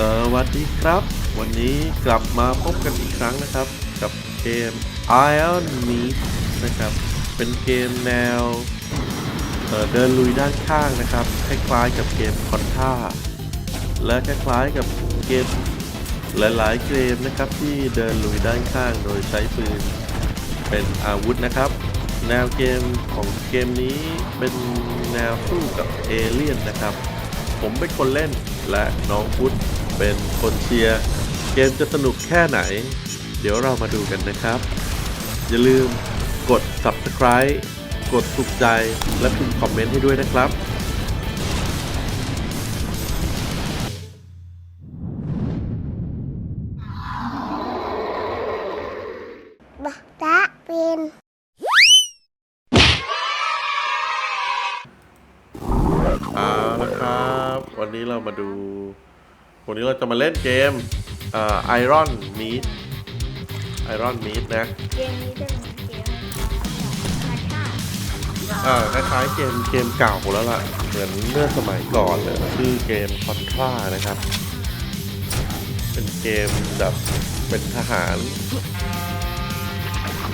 สวัสดีครับ วันนี้กลับมาพบกันอีกครั้งนะครับ กับเกม Iron Meat นะครับ เป็นเกมแนวเเดินลุยด้านข้างนะครับ คล้ายๆกับเกมคอนท่าและคล้ายๆกับเกมหลายๆเกมนะครับที่เดินลุยด้านข้างโดยใช้ปืนเป็นอาวุธนะครับ แนวเกมของเกมนี้เป็นแนวสู้กับเอเลี่ยนนะครับ ผมเป็นคนเล่นและน้องพุทธ เป็นคนเชียร์ เกมจะสนุกแค่ไหน เดี๋ยวเรามาดูกันนะครับ อย่าลืมกด subscribe กดถูกใจและพิมพ์คอมเมนต์ให้ด้วยนะครับบ เราจะมาเล่นเกมไอรอนมีดไอรอนมีดนะเกมนี้เป็นเกมคาชาอ่าคล้ายๆเกมเกมเก่าแล้วล่ะ เหมือนเมื่อสมัยก่อนเลยชื่อเกมคอนทรานะครับ เป็นเกมแบบเป็นทหาร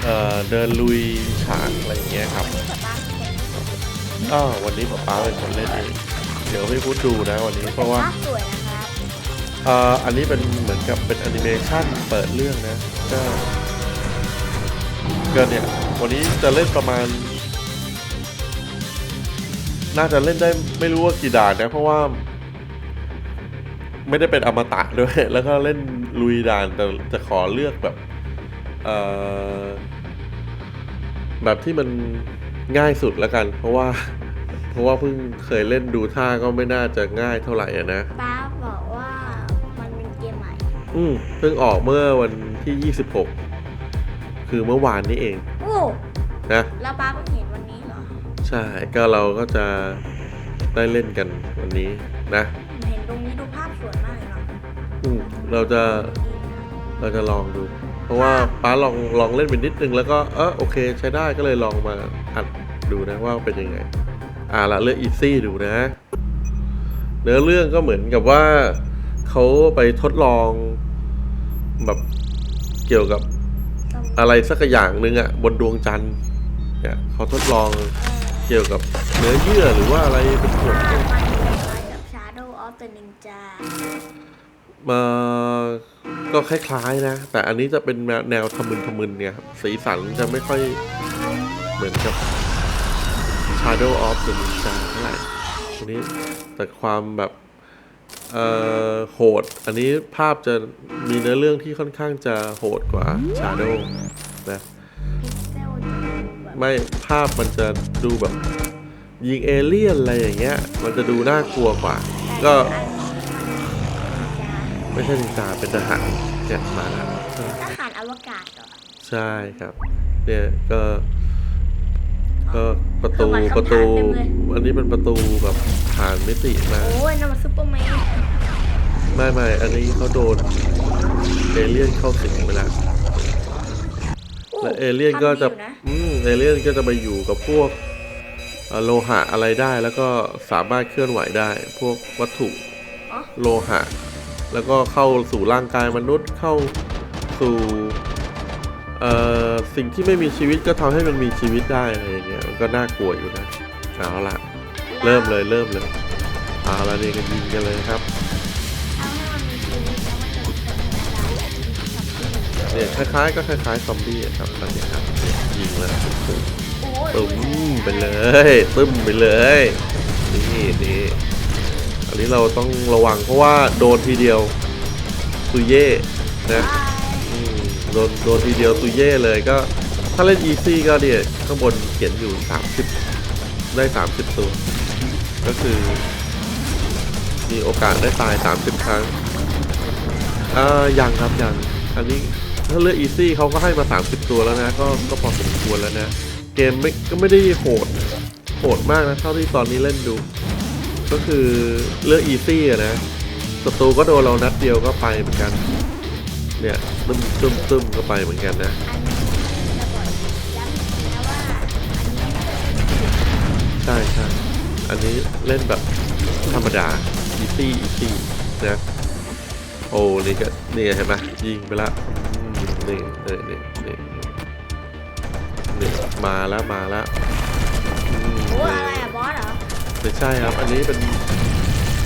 เอ่อเดินลุยฉากอะไรอย่างเงี้ยครับสตาร์ทเป็นอ้าววันนี้ป๊าป๊าเป็นคนเล่นเองเดี๋ยวพี่พูดดูนะวันนี้เพราะว่า ภาพสวยนะครับเอ่ออันนี้เป็นเหมือนกับเป็นแอนิเมชันเปิดเรื่องนะ ก็ก็เนี่ย วันนี้จะเล่นประมาณ น่าจะเล่นได้ไม่รู้ว่ากี่ด่านนะ เพราะว่า ไม่ได้เป็นอมตะด้วย แล้วก็เล่นลุยด่านแต่จะขอเลือกแบบเอ่อแบบที่มันง่ายสุดแล้วกัน เพราะว่า เพราะว่าเพิ่งเคยเล่นดูท่าก็ไม่น่าจะง่ายเท่าไหร่อะนะ ป้าบอก อืมเพิ่งออกเมื่อวันที่ 26 คือเมื่อวานนี้เองโอ้นะแล้วป้าเพิ่งเห็นวันนี้เหรอใช่ก็เราก็จะได้เล่นกันวันนี้นะผมเห็นตรงนี้ดูภาพสวยมากเลยเนาะอืมเราจะเราจะลองดู เพราะว่าป้าลองลองเล่นไปนิดนึงแล้วก็เออโอเค ใช้ได้ก็เลยลองมาอัดดูนะว่าเป็นยังไง อ่าละเลือกอีซี่ดูนะ เนื้อเรื่องก็เหมือนกับว่าเขาไปทดลอง แบบเกี่ยวกับอะไรสักอย่างหนึ่งอะบนดวงจันทร์เนี่ยเขาทดลองเกี่ยวกับเนื้อเยื่อหรือว่าอะไรเป็นส่วนคล้ายกับ Shadow of the Ninja มาก็คล้ายๆนะ แต่อันนี้จะเป็นแนวทะมึนทะมึนเนี่ยครับสีสันจะไม่ค่อยเหมือนกับ Shadow of the Ninja เท่าไหร่อันนี้แต่ความแบบเอ่อ โหด อันนี้ภาพจะมีเนื้อเรื่องที่ค่อนข้างจะโหดกว่า Shadow นะพิกเซลจะดูแบบไม่ภาพมันจะดูแบบ ยิงเอเลี่ยนอะไรอย่างเงี้ย มันจะดูน่ากลัวกว่า ก็ไม่ใช่นินจาเป็นทหารเนี่ยมาแล้วทหารอวกาศเหรอ ใช่ครับ เนี่ยก็ ก็ประตูเครื่องหมายคำถามประตู เต็มเลย อันนี้เป็นประตูแบบผ่านมิติมา โอ้ยนั่นมันซุปเปอร์แมนไม่ไม่อันนี้เขาโดนเอเลี่ยนเข้าสิงไปแล้วและเอเลี่ยนก็จะ ทำดีอยู่นะอืม เอเลี่ยนก็จะไปอยู่กับพวกเอ่อโลหะอะไรได้ แล้วก็สามารถเคลื่อนไหวได้ พวกวัตถุอ๋อโลหะ แล้วก็เข้าสู่ร่างกายมนุษย์ เข้าสู่ เอ่อสิ่งที่ไม่มีชีวิตก็ทำให้มันมีชีวิตได้อะไรอย่างเงี้ยมันก็น่ากลัวอยู่นะเอาละเริ่มเลยเริ่มเลยเอาละนี่ก็ยิงกันเลยครับเนี่ยคล้ายๆ ก็คล้ายๆซอมบี้ครับตอนนี้ครับยิงแล้วตึ้มโอ้ยตึ้มไปเลยตึ้มไปเลยนี่นี่อันนี้เราต้องระวังเพราะว่าโดนทีเดียวตุยเย่นะ โดนโดนทีเดียวตุยเย่เลยก็ถ้าเล่นอีซี่ก็เนี่ยข้างบนเขียนอยู่ 30 ได้ 30 ตัว ก็คือ มีโอกาสได้ตาย 30 ครั้งอ่ายังครับยังอันนี้ถ้าเลือกอีซี่เขาก็ให้มา 30 ตัวแล้วนะ ก็ก็พอสมควรแล้วนะ เกมไม่ก็ไม่ได้โหดโหดมากนะ เท่าที่ตอนนี้เล่นดู ก็คือเลือกอีซี่นะศัตรูก็โดนเรานัดเดียวก็ไปเหมือนกัน เนี่ยตึ้มตึ้มตึ้มก็ไปเหมือนกันนะอันนี้จะบอกย้ำอีกนะว่าอันนี้ใช่ใช่อันนี้เล่นแบบธรรมดาอีซี่อีซี่นะโอ้นี่ก็นี่เห็นไหมยิงไปละอืมนี่นี่นี่นี่นี่มาแล้วมาแล้วอืมโอ้นี่อะไรอะบอสเหรอไม่ใช่ครับ อันนี้เป็น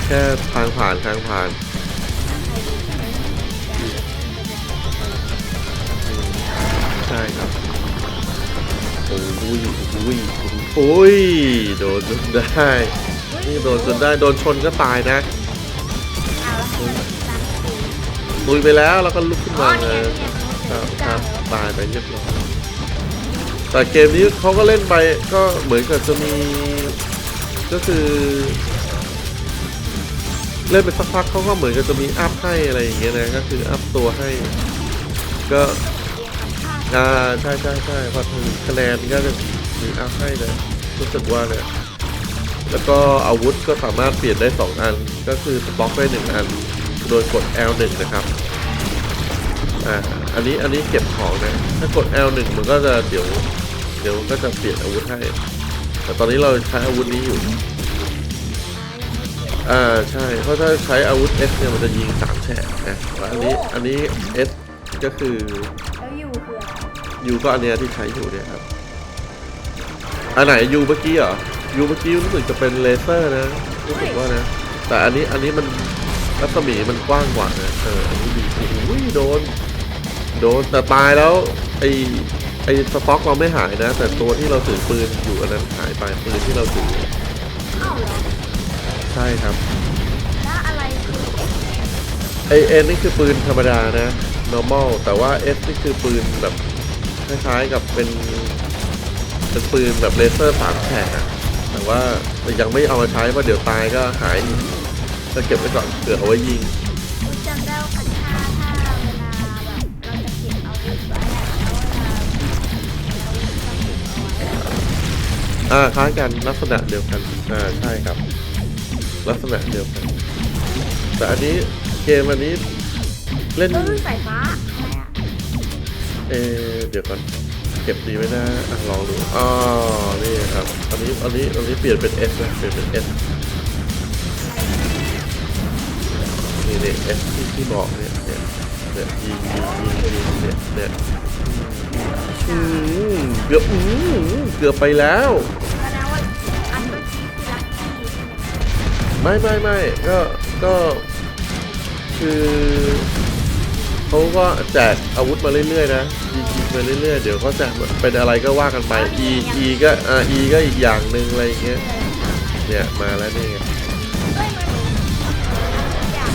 แค่ทางผ่านทางผ่าน ช่ครับโอ้ยโอ้ยโอ้ยโดนจนได้นี่โดนจนได้โดนชนก็ตายนะเอาแล้วให้มันตามสีลุยไปแล้วแล้วก็ลุกขึ้นอ๋อมาเนี่เลยยเนี่ยครับคเก้ารับแล้วตายไปเรียบร้อยแต่เกมนี้เขาก็เล่นไปก็เหมือนกับจะมี ก็คือ เล่นไปสักพักเขาก็เหมือนกับจะมีอัพให้อะไรอย่างเงี้ยนะก็คืออัพตัวให้ ก็เอ่าใช่ใช่ใช่พอถึงคะแนนก็จะมีอัพให้เลยรู้สึกว่าเนี่ยแล้วก็อาวุธก็สามารถเปลี่ยนได้ 2 อัน ก็คือสต็อกได้1อัน โดยกด L1 นะครับอ่าอันนี้อันนี้เก็บของนะ ถ้ากด L1 มันก็จะเดี๋ยวเดี๋ยวก็จะเปลี่ยนอาวุธให้ แต่ตอนนี้เราใช้อาวุธนี้อยู่อ่าใช่เพราะถ้าใช้อาวุธ S เนี่ยมันจะยิงสามแฉกนะอันนี้อันนี้ S ก็คือ ยูก็อันเนี้ยที่ใช้อยู่เนี่ยครับ อันไหนยูเมื่อกี้เหรอยูเมื่อกี้รู้สึกจะเป็นเลเซอร์นะรู้สึกว่านะ แต่อันนี้อันนี้มันรัศมีมันกว้างกว่านะเอออันนี้ดีโอ้ยโดน โดนแต่ตายแล้วไอไอสต็อกเราไม่หายนะ แต่ตัวที่เราถือปืนอยู่อันนั้นหายไปปืนที่เราถือเอ้าเหรอใช่ครับแล้วอะไรคือไอเอ็นนี่คือปืนธรรมดานะ normal แต่ว่า S นี่คือปืนแบบ คล้ายๆกับเป็นเป็นปืนแบบเลเซอร์สามแฉกอะแต่ว่ายังไม่เอามาใช้เพราะเดี๋ยวตายก็หายอีกก็เก็บไว้ก่อนเผื่อเอาไว้ยิงจำได้ว่าถ้าถ้าเวลาแบบเราจะเก็บอาวุธไว้อ่าคล้ายกันลักษณะเดียวกันอ่าใช่ครับ ลักษณะเดียวกัน แต่อันนี้เกมอันนี้เล่นเฮ้ยสายฟ้า เอเดี๋ยวก่อนเก็บดีไหมนะอะลองดูอ๋อนี่ครับอันนี้อันนี้อันนี้เปลี่ยนเป็น S นะเปลี่ยนเป็น S นี่นี่ S ที่ที่บอกเนี่ยเนี่ยเนี่ยยิงยิงยิงยิงเนี่ยเนี่ยอืมเกือบอืมเกือบไปแล้ว แสดงว่าอันเมื่อกี้คือลัคกี้ใช่ไหมไม่ไม่ไม่ก็ก็คือ เขาก็แจกอาวุธมาเรื่อยๆนะยิงยิงมาเรื่อยๆ เดี๋ยวก็จะเป็นอะไรก็ว่ากันไป E E ก็อ่า E ก็อีกอย่างหนึ่งอะไรอย่างเงี้ย เนี่ยมาแล้วนี่ไงเฮ้ยมันอยาก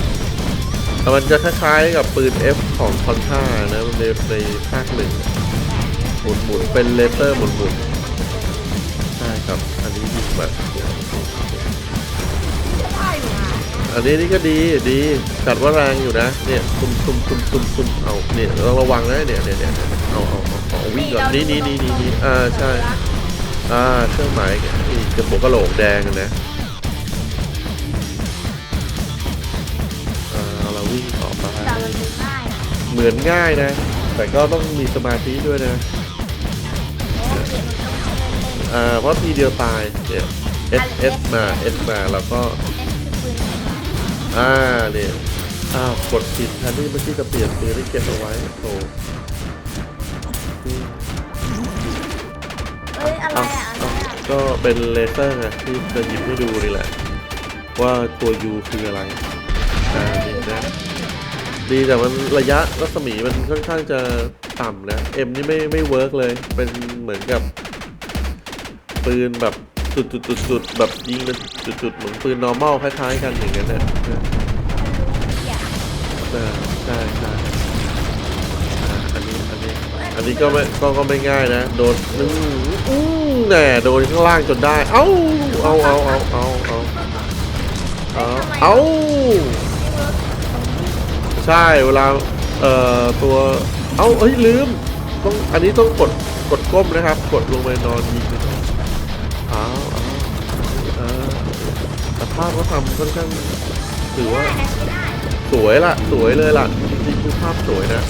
แต่มันจะคล้ายๆกับปืน F ของคอนท่านะในในภาคหนึ่งหมุนหมุนๆเป็นเลเซอร์หมุนหมุนๆใช่ครับ อันนี้ดีกว่าไอันนี้นี่ก็ดีดีจัดว่าแรงอยู่นะ เนี่ยซุ่มซุ่มซุ่มซุ่มซุ่มเอาเนี่ยต้องระวังนะเนี่ยเนี่ยเนี่ยเนี่ยเอาเอาเอาเอาวิ่งก่อนนี่นี่นี่นี่นี่อ่าใช่อ่าเครื่องหมายนี่กระโปรงกระโหลกแดงอะนะอ่าเราวิ่งต่อไปแต่มันดูง่ายนะเหมือนง่ายนะ แต่ก็ต้องมีสมาธิด้วยนะโอ้เกมมันต้องเล่นเล่นอ่าเพราะทีเดียวตายเนี่ย S S มา S มาแล้วก็เล่นคือปืน อ่าเนี่ยอ้าวกดผิดแทนที่เมื่อกี้จะเปลี่ยนปืนที่เก็บเอาไว้โถอืมเอ้ยอะไรเอ้าอะอะไรเอ้าอะก็เป็นเลเซอร์ไงที่จะหยิบให้ดูนี่แหละ ว่าตัว U คืออะไรอ่านี่นะดีแต่มันระยะรัศมีมันค่อนข้างจะต่ำนะ M นี่ไม่ไม่เวิร์กเลย เป็นเหมือนกับปืนแบบ จุดจุดจุดจุดแบบยิงเป็นจุดจุดเหมือนปืน normal คล้ายๆกันอย่างนั้นนะอยากเออใช่ใช่อันนี้อันนี้อันนี้ก็ไม่ก็ก็ไม่ง่ายนะ โดนอืมอู้แน่โดนข้างล่างจนได้ เอ้าเอาเอาเอาเอาเอาเอาเอาใช่เวลาเอ่อตัวเอ้าเอ้ยลืมต้องอันนี้ต้องกดกดก้มนะครับ กดลงไปนอนยิง ภาพเขาทำค่อนข้างถือว่าได้นะได้สวยละสวยเลยล่ะจริงๆคือภาพสวยนะ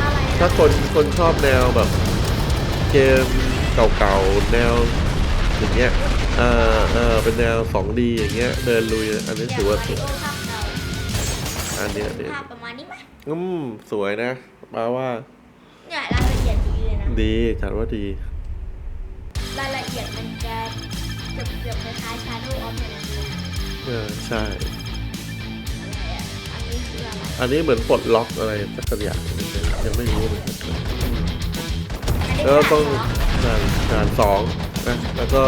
อะไรถ้านะคนคนชอบแนวแบบ เกมเก่าๆแนวอย่างเงี้ยเออเออเป็นแนว 2D อย่างเงี้ยเดินลุยอันนี้ถือว่าสวยเดี๋ยเรทำเราอันเนี้ยอันเนี้ยภาพประมาณนี้ไหมอืมสวยนะแปลว่าเนี่ยรายละเอียดดีเลยนะดีจัดว่าดีรายละเอียดมันจะเกือบเกือบๆคล้ายๆ Shadow of the Colossus เออใช่อะไรอะอันนี้คืออะไรอันนี้เหมือนปลดล็อกอะไรสักอย่างยังไม่รู้เลยอืมอันนี้แล้วก็ต้องเหรอด่านด่านสองนะแล้วก็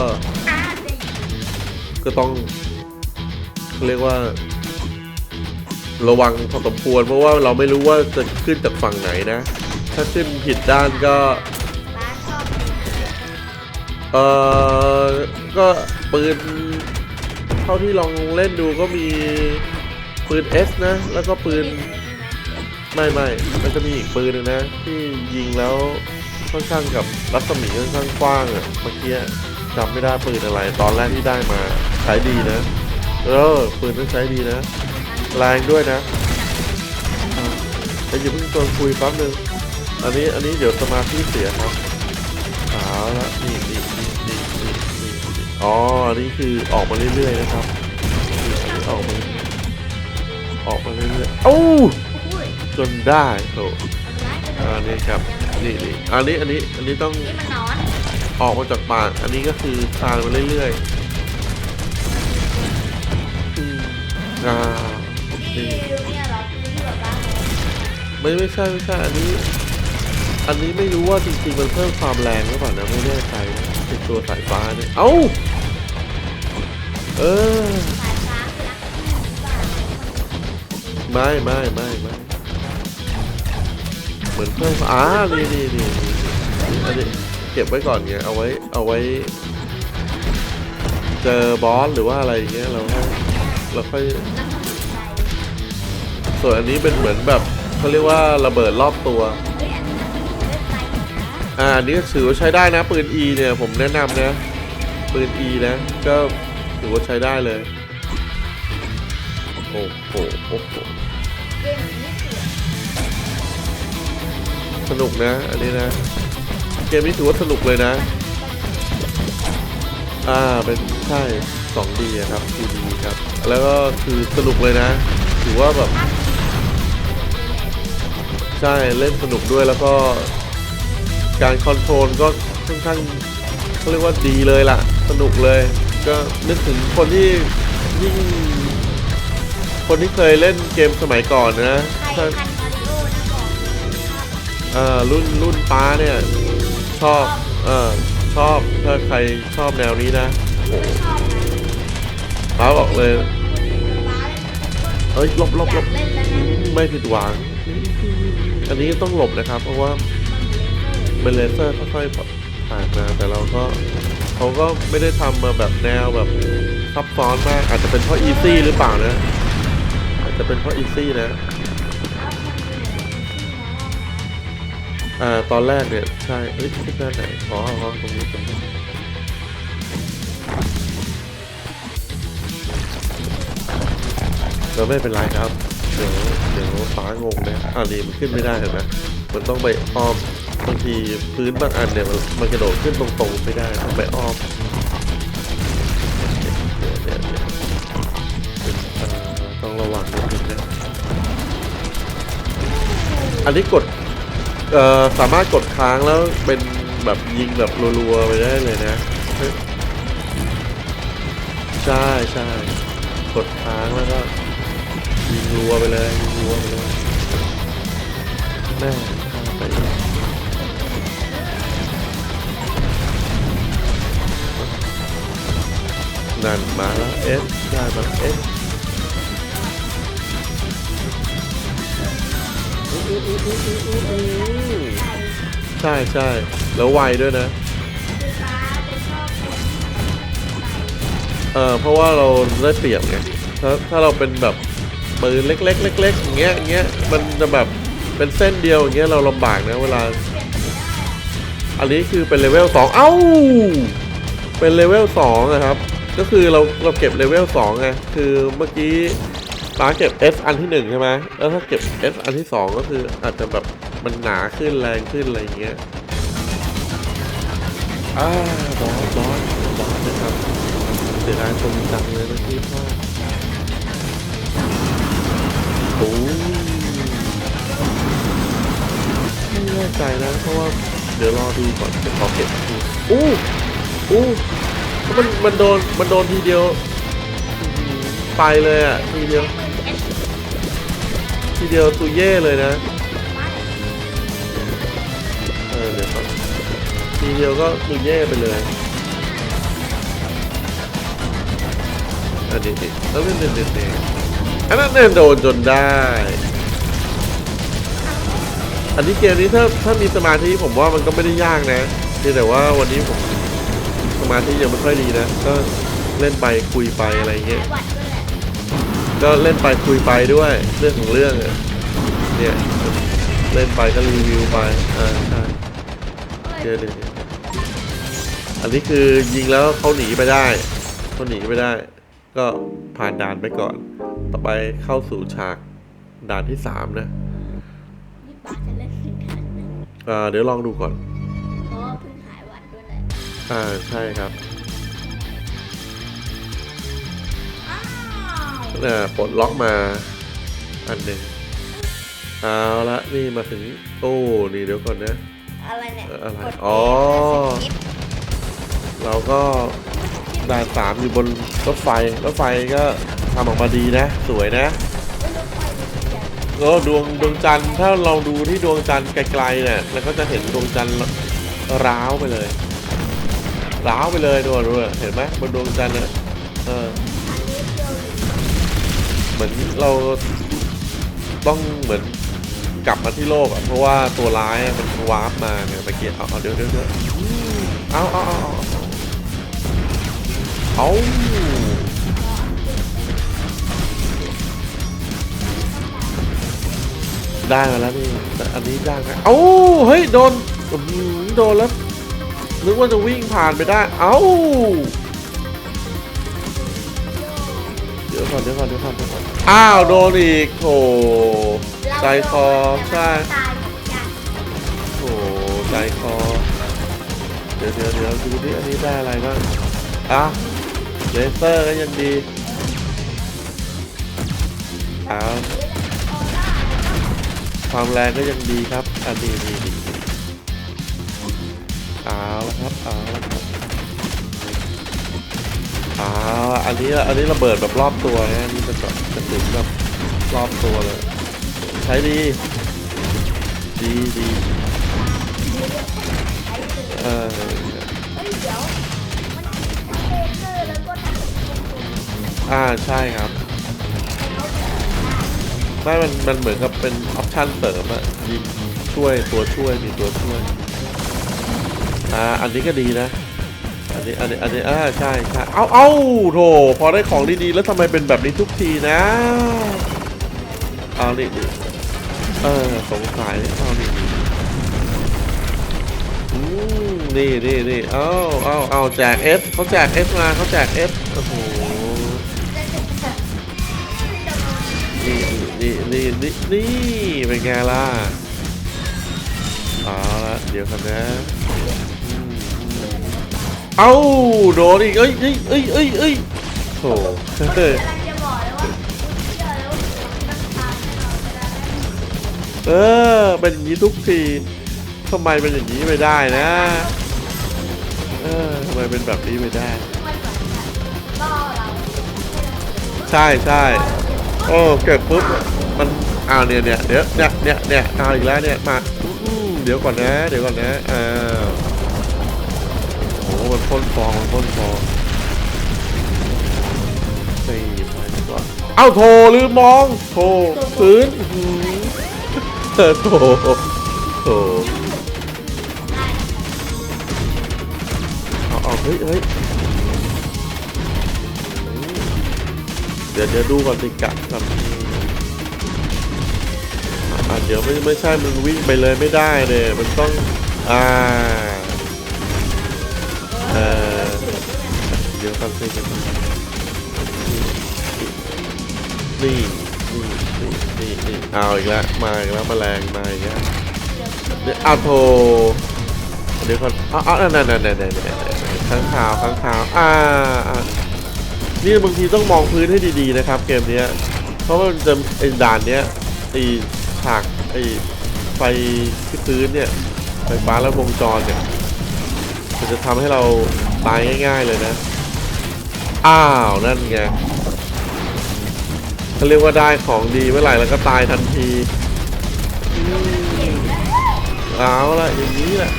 อ่าดีก็ต้องเรียกว่า ระวังพอสมควรเพราะว่าเราไม่รู้ว่าจะขึ้นจากฝั่งไหนนะ ถ้าขึ้นผิดด้านก็ ร้านชอบดีนะเออก็ปืน เท่าที่ลองเล่นดูก็มีปืน S นะ แล้วก็ปืน ไม่ไม่มันจะมีอีกปืนหนึงนะ ที่ยิงแล้วค่อนข้างกับรัศมีค่อนข้างกว้างอะ่ะเมื่อกี้จำไม่ได้ปืนอะไร ตอนแรกที่ได้มาใช้ดีนะ เออปืนต้องใช้ดีนะ แรงด้วยนะแต่อย่าเพิ่งชวนคุยแป๊บนึงอันนี้อันนี้เดี๋ยวสมาธิเสียครับเอาละนี่นี่นี่นี่นี่นี่นี่ อ๋ออันนี้คือออกมาเรื่อยๆนะครับนี่อันนี้ออกมาออกมาเรื่อยๆโอ้าอุ้ยจนได้โถเอาไว้กระโดดอันนี้ครับนี่นี่อันนี้อันนี้อันนี้ต้องนี่มันนอนออกมาจากปากอันนี้ก็คือทานมาเรื่อยๆอืมอ่าที่เนี่ยเหรอคือที่แบบว่าไม่ไม่ใช่ไม่ใช่อันนี้ อันนี้ไม่รู้ว่าจริงๆมันเพิ่มความแรงหรือเปล่านะไม่แน่ใจนะเป็นตัวสายฟ้าเนี่ยเอ้า เออ ไม่ไม่ไม่ไม่เหมือนเพิ่มอ่านี่นี่นี่อันนี้เก็บไว้ก่อนไงเอาไว้เอาไว้ เจอบอสหรือว่าอะไรเงี้ยเราค่อยเราค่อยส่วนอันนี้เป็นเหมือนแบบเขาเรียกว่าระเบิดรอบตัวอ่าอันนี้ถือว่าใช้ได้นะปืน E เนี่ยผมแนะนำนะปืน E นะก็ ถือว่าใช้ได้เลย โอ้โหโอ้โหสนุกนะ อันนี้นะ เกมนี้ถือว่าสนุกเลยนะ อ่า เป็นใช่ 2D อะครับ 2D ครับ แล้วก็คือสนุกเลยนะ ถือว่าแบบ ใช่เล่นสนุกด้วยแล้วก็การคอนโทรลก็ค่อนข้างเขาเรียกว่าดีเลยล่ะ สนุกเลย ก็นึกถึงคนที่ยิ่งคนที่เคยเล่นเกมสมัยก่อนนะใครถ้าพันมาริโอนะบอกชอบเอ่อรุ่นรุ่นป้าเนี่ย ชอบเออชอบถ้าใครชอบแนวนี้นะโอ้โหชอบนะป้าบอกเลยฟ้าเล่นทุกคนเอ้ยหลบหลบอหลยากบเล่นแล้วอืนะมไม่ผิดหวัง อันนี้ต้องหลบนะครับ เพราะว่าเป็นเลเซอร์ค่อยๆผ่านมาแต่เราก็ เขาก็ไม่ได้ทำมาแบบแนวแบบซับซ้อนมาก อาจจะเป็นเพราะอีซี่หรือเปล่านะ อาจจะเป็นเพราะอีซี่นะอ่าตอนแรกเนี่ย ใช่เอ้ยขึ้นด้านไหนขอขอตรงนี้ตรงนี้เราไม่เป็นไรครับ เดี๋ยวเดี๋ยวฟ้างงนะอ่านี่มันขึ้นไม่ได้เห็นไหมมันต้องไปอ้อม บางทีพื้นบางอันเนี่ยมันมันกระโดดขึ้นตรงๆไม่ได้ต้องไปอ้อมต้องระวังนิดนึงนะอันนี้กดเอ่อสามารถกดค้างแล้วเป็นแบบยิงแบบรัวๆไปได้เลยนะใช่ใช่กดค้างแล้วก็ยิงรัวไปเลยยิงรัวไปเลยแม่ไป นั่นมาแล้วเอสได้มาเอสใช่ใช่แล้วไวด้วยนะเออเพราะว่าเราได้เปรียบไงถ้าถ้าเราเป็นแบบปืนเล็กๆเล็กๆอย่างเงี้ยอย่างเงี้ยมันจะแบบเป็นเส้นเดียวอย่างเงี้ยเราลำบากนะเวลา อันนี้คือเป็นเลเวลสองเอ้า เป็นเลเวลสองนะครับ ก็คือเราเราเก็บเลเวลสองไงคือเมื่อกี้ป้าเก็บ S อันที่หนึ่งใช่ไหมแล้วถ้าเก็บ S อันที่สองก็คืออาจจะแบบมันหนาขึ้นแรงขึ้นอะไรอย่างเงี้ยอ่าบอสบอสบอสนะครับเสียดายคนจังเลยเมื่อกี้พลาดโอ้ไม่แน่ใจนะเพราะว่าเดี๋ยวรอดูก่อนเดี๋ยวขอเก็บอู้อู้ มันมันโดนมันโดนทีเดียวไปเลยอะทีเดียวทีเดียวตุยเย่เลยนะเออเดี๋ยวก่อนทีเดียวก็ตุยเย่ไปเลยอันนี้แล้วเด่นเด่นเด่นอันนั้นเนี่ยโดนจนได้ อันนี้เกมนี้ถ้าถ้ามีสมาธิผมว่ามันก็ไม่ได้ยากนะเพียงแต่ว่าวันนี้ผม สมาธิยังไม่ค่อยดีนะ ก็เล่นไปคุยไปอะไรเงี้ยหวัดด้วยแหละก็เล่นไปคุยไปด้วยเรื่องของเรื่องอะเนี่ยเล่นไปก็รีวิวไป อ่าใช่เดี๋ยวเดี๋ยวเดี๋ยวอันนี้คือยิงแล้วเขาหนีไปได้เขาหนีไปได้ ก็ผ่านด่านไปก่อน ต่อไปเข้าสู่ฉากด่านที่สามนะนี่ป้าจะเล่นถึงขนาดนั้นอ่าเดี๋ยวลองดูก่อน อ่าใช่ครับอ้าวน่ะปลดล็อกมาอันหนึ่งเอาละนี่มาถึงโอ้นี่เดี๋ยวก่อนนะอะไรเนี่ยเอ่ออะไรกดอ๋อเพื่สกิปเราก็ด่านสามอยู่บนรถไฟรถไฟก็ทำออกมาดีนะ สวยนะไม่รถไฟมันเขียนก็ดวงดวงจันทร์ถ้าเราดูที่ดวงจันทร์ไกลๆเนี่ยเราก็จะเห็นดวงจันทร์ร้าวไปเลย ร้าวไปเลยดูดูเห็นไหมบนดวงจันทร์เนี่ยเออเหมือนเราต้องเหมือนกลับมาที่โลกอะเพราะว่าตัวร้ายมันวาร์ปมาเนี่ยเมื่อกี้เอาเอาเดี๋ยวเดี๋ยวเดี๋ยวเอาเอาเอาเอาได้มาแล้วนี่แต่อันนี้ยากนะเอ้าเฮ้ยโดนโดนแล้ว นึกว่าจะวิ่งผ่านไปได้ เอ้า เดี๋ยวก่อนเดี๋ยวก่อนเดี๋ยวก่อนเดี๋ยวก่อน อ้าวโดนอีกโถใจคอใช่โอ้ใจคอ เดี๋ยวเดี๋ยวเดี๋ยวดูดิอันนี้ได้อะไรบ้าง อะ เลเซอร์ก็ยังดีเอาความแรงก็ยังดีครับ อันนี้ดีดี เอาละครับเอาละครับเอาอันนี้อันนี้ระเบิดแบบรอบตัวนะอันนี่เป็นแบบกระสุนแบบรอบตัวเลย ใช้ดีดีดีเออเฮ้ยเดี๋ยวมันเลเซอร์แล้วก็ทั้งควบคุมอ่าใช่ครับไม่มันมันเหมือนกับเป็นออปชั่นเสริมอะยิงช่วยตัวช่วยมีตัวช่วย อ่าอันนี้ก็ดีนะ อันนี้อันนี้อันนี้อ่าใช่ใช่เอาเอาโถพอได้ของดีๆแล้วทำไมเป็นแบบนี้ทุกทีนะเอาดิเออสงสัยเอาดิอืมนี่นี่นี่เอาเอาเอาแจกเอสเขาแจกเอสมาเขาแจกเอสโอ้โหนี่นี่นี่นี่นี่เป็นไงล่ะเอาละเดี๋ยวกันนะ อ้าโดนอีกเอ้ยเอ้ยเอ้ยเอ้ยเอ้ยโถเฮ้ยกำลังจะบอกเลยว่าเชื่อแล้วตั้งตาให้เราจะได้เออเป็นอย่างนี้ทุกทีทำไมเป็นอย่างนี้ไม่ได้นะเออทำไมเป็นแบบนี้ไม่ได้มันแบบล่อเราใช่ใช่โอ้เกิดปุ๊บมันอ้าวเนี่ยเนี่ยเดี๋ยวเนี่ยเนี่ยเนี่ยเอาอีกแล้วเนี่ยมาอืมเดี๋ยวก่อนนะ เดี๋ยวก่อนนะอ้า มันพ่นฟองมันพ่นฟองสี่ไปดีกว่าเอ้าโถลืมมองโถพื้นอื้ออเออโถโถเอาเอาเฮ้ยเฮ้ยเดี๋ยวเดี๋ยวดูก่อนสิกะก่อนอ่าเดี๋ยวไม่ไม่ใช่มึงวิ่งไปเลยไม่ได้เลยมันต้องอ่า เยวก่อนสิเดี๋ยวก่อนนี่นี่นี่นี่นี่เอาอีกแล้วมาอีกแล้วมาแมลงมาอีกแล้วเดี๋ยวเอาโทเดี๋ยวก่อนเอาเอานั่นนั่นนั่นนั่นนั่นข้างขาวข้างขาวอ่านี่บางทีต้องมองพื้นให้ดีๆนะครับ เกมนี้เพราะว่าจะไอ้ด่านเนี้ยไอ้ฉากไอ้ไฟที่พื้นเนี่ยไฟฟ้าและวงจรเนี่ยมันจะทำให้เราตายง่าย ๆเลยนะ อ้าว นั่นไงเขาเรียกว่าได้ของดีเมื่อไหร่แล้วก็ตายทันทีอืมเอาละอย่างนี้แหละ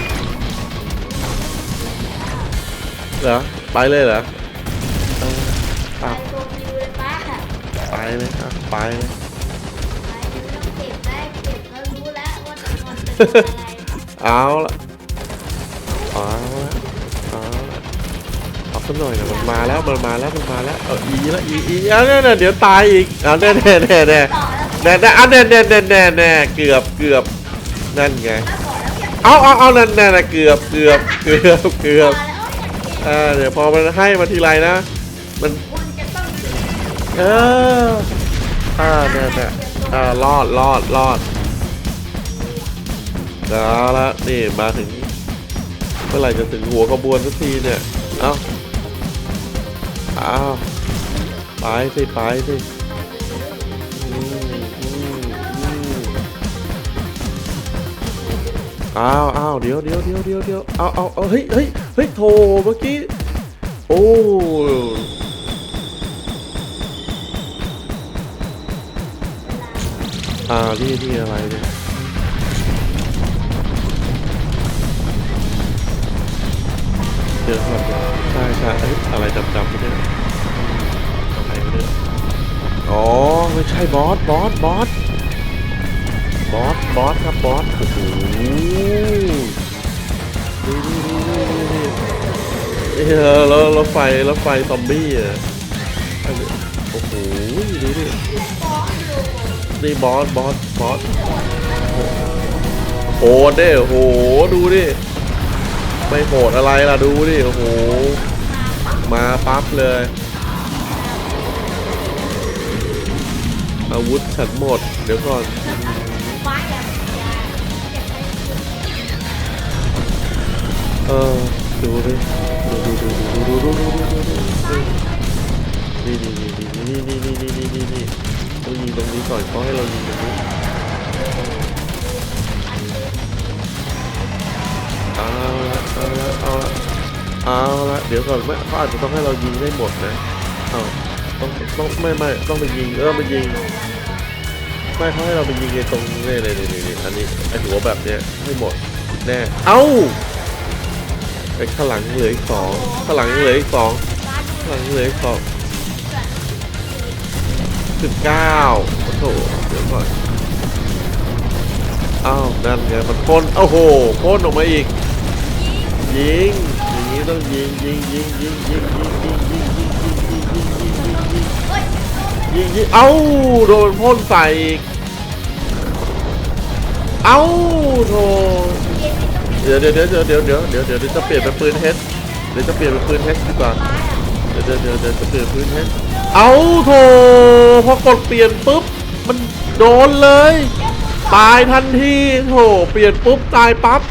เหรอไปเลยเหรอเออไปอะตัววิวเลยป้าค่ะไปเลยอะไปเลยไปเรื่องเก็บได้เก็บแล้วรู้แล้วว่าจะนอนเป็นอะไรเอาละเอาละเอาละ เอาสักหน่อยนะมันมาแล้วมันมาแล้วมันมาแล้วเอาอีละอีอีเนี่ยเนี่ยเดี๋ยวตายอีกเอาแน่แน่แน่แน่แน่แน่เอาแน่แน่แน่แน่แน่เกือบเกือบนั่นไงถ้าต่อาเอาเอาเอานั่นแน่นะเกือบเกือบเกือบเกือบอ่าเดี๋ยวพอมันให้มาทีไรนะ มันคุณจะต้อเอออ่าเนี่ยเนี่ยอ่ารอดรอดรอดเอาละนี่มาถึงเมื่อไหร่จะถึงหัวขบวนสักทีเนี่ย เอ้า อ้าว ไปสิ ไปสิอืมอืมอืมอ้าวอ้าวเดี๋ยวเดี๋ยวเดี๋ยวเดี๋ยวเดี๋ยวเอาเอาเอาเฮ้ยเฮ้ยเฮ้ยโถเมื่อกี้ โอ้อ่านี่นี่อะไรเนี่ย เดี๋ยวก่อนใช่ใช่เอ้ยอะไรดำๆไม่ได้อะไรไม่ได้อ๋อไม่ใช่บอสบอสบอสบอสบอสครับบอสโอ้โหนี่นี่นี่นี่นี่เออแล้วแล้วไฟแล้วไฟซอมบี้อะโอ้โหดูดินี่บอสบอสบอสโหดเด้โอ้โหดูดิ ไม่โหดอะไรล่ะดูดิโอ้โหมาปั๊บเลย อาวุธฉันหมด เดี๋ยวก่อนฟ้าอย่าอย่าเก็บไว้เออดูดิดูดูดูดูดูดูดูดูดูดูนี่นี่นี่นี่นี่นี่นี่นี่นี่นี่ต้องยิงตรงนี้ก่อนเขาให้เรายิงตรงนี้ เอาละเอาละเอาละเอาละเดี๋ยวก่อนไม่เขาอาจจะต้องให้เรายิงได้หมดนะเอาต้องต้องไม่ไม่ต้องไปยิงเออไปยิงไม่เขาให้เราไปยิงในตรงนี่เลยนี่นี่อันนี้ไอหัวแบบเนี้ยให้หมดแน่เอ้าไอข้างหลังเหลืออีกสองข้างหลังเหลืออีกสองข้างหลังเหลืออีกสองสิบเก้าโอ้โหเดี๋ยวก่อนอ้าวนั่นไงมันพ่นโอ้โหพ่นออกมาอีก ยิงอย่างนี้ต้องยิงยิงยิงยิงยิงยิงยิงยิงยิงยิงยิงยิงยิงยิงยิงเฮ้ยยิงยิงเอ้าโดนพ่นใส่อีกเอ้าโธ่เย็นไม่ต้องเดี๋ยวเดี๋ยวเดี๋ยวเดี๋ยวเดี๋ยวเดี๋ยวเดี๋ยวจะเปลี่ยนเป็นปืนเฮดเดี๋ยวจะเปลี่ยนเป็นปืนเฮดดีกว่าฟ้าอะเดี๋ยวเดี๋ยวเดี๋ยวจะเปลี่ยนปืนเฮดเอาโถพอกดเปลี่ยนปุ๊บมันโดนเลย ตายทันทีโถเปลี่ยนปุ๊บตายปั๊บ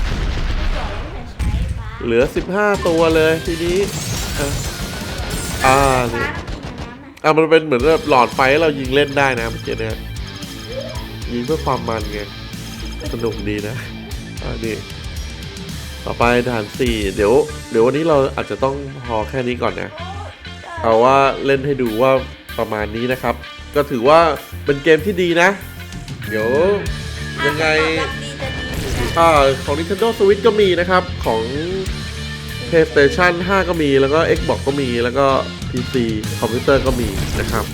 เหลือ 15 ตัวเลยทีนี้อ่านี่อะมันเป็นเหมือนแบบหลอดไฟให้เรายิงเล่นได้นะเมื่อกี้เนี่ยยิงเพื่อความมันไงสนุกดีนะอ่านี่ต่อไปด่านสี่เดี๋ยว เดี๋ยววันนี้เราอาจจะต้องพอแค่นี้ก่อนนะ เอาว่าเล่นให้ดูว่าประมาณนี้นะครับ ก็ถือว่าเป็นเกมที่ดีนะ เดี๋ยวยังไง อ่าของ Nintendo Switch ก็มีนะครับ ของ PlayStation 5 ก็มีแล้วก็ Xbox ก็มีแล้วก็ PC คอมพิวเตอร์ก็มีนะครับ